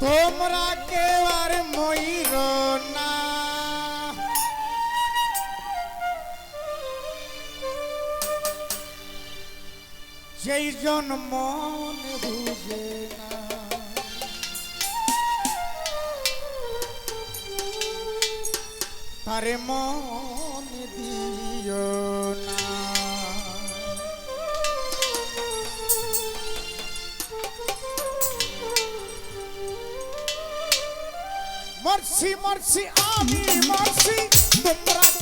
তোমরা কেউ আর ময়ূর না। যেই জন মন বুঝে না। তারে মন মরছি মরছি আমি মরছি তোমরা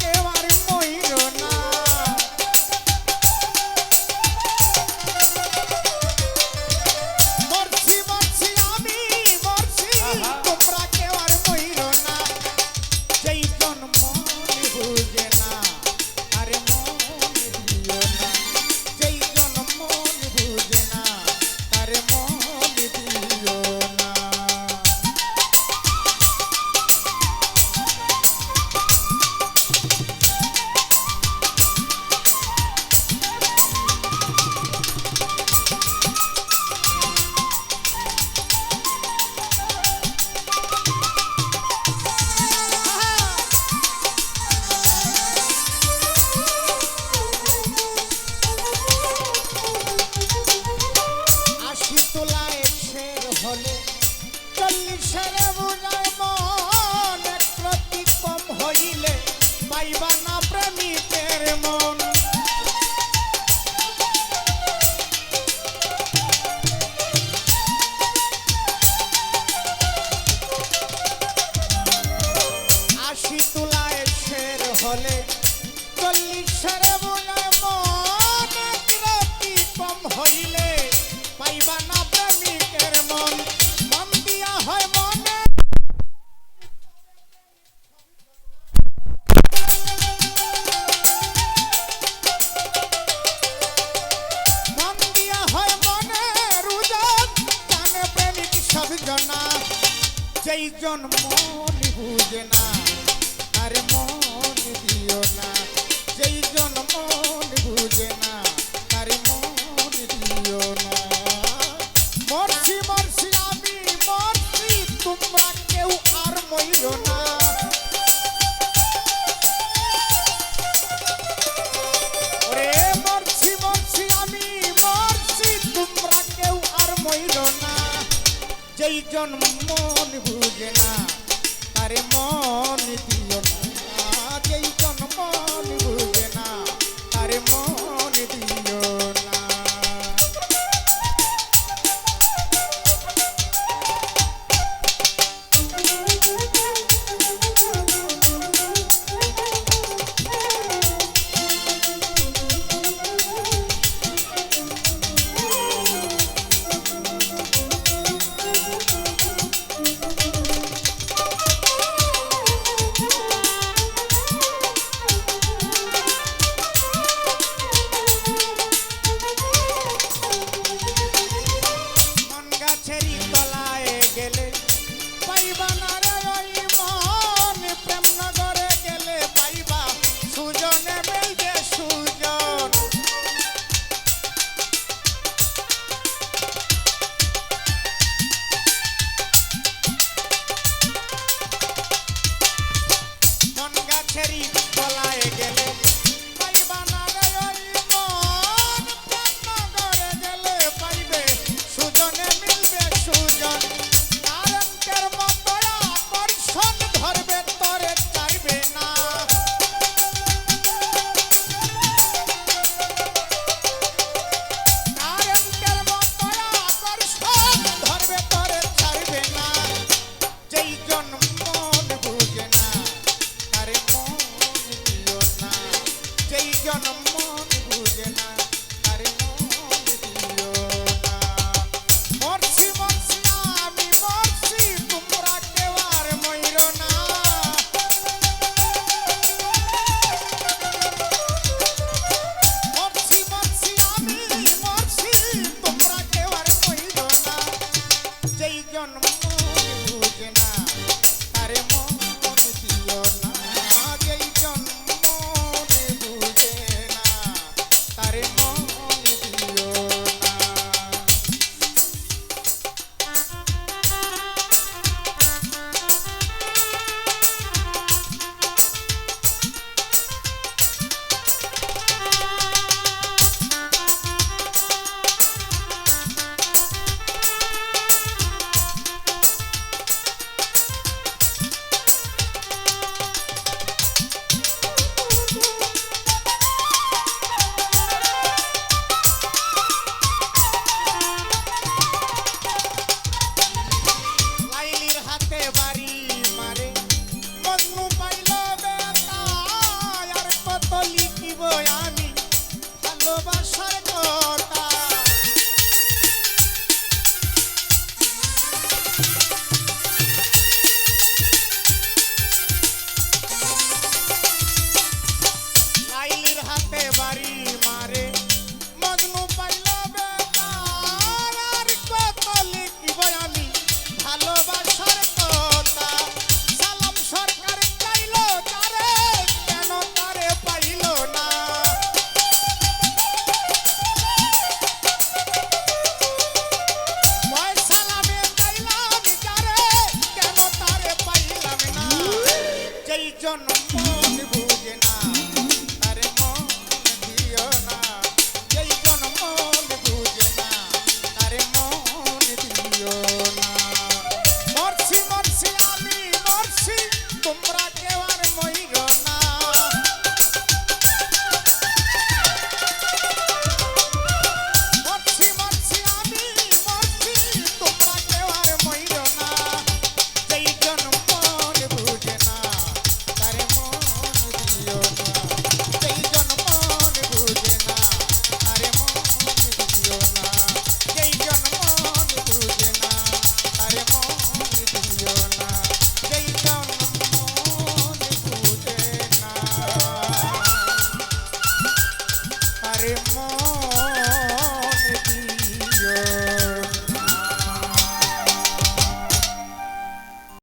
সব সেই জন্ম বুঝে না আরে মন দিও না। সেই জন্ম বুঝে না আরে মন দিও না। যেই জন মন বুঝে না, তারে মন দিও না। যেই জন মন বুঝে না, তারে মন দিও Kerry. you're losing Pujana.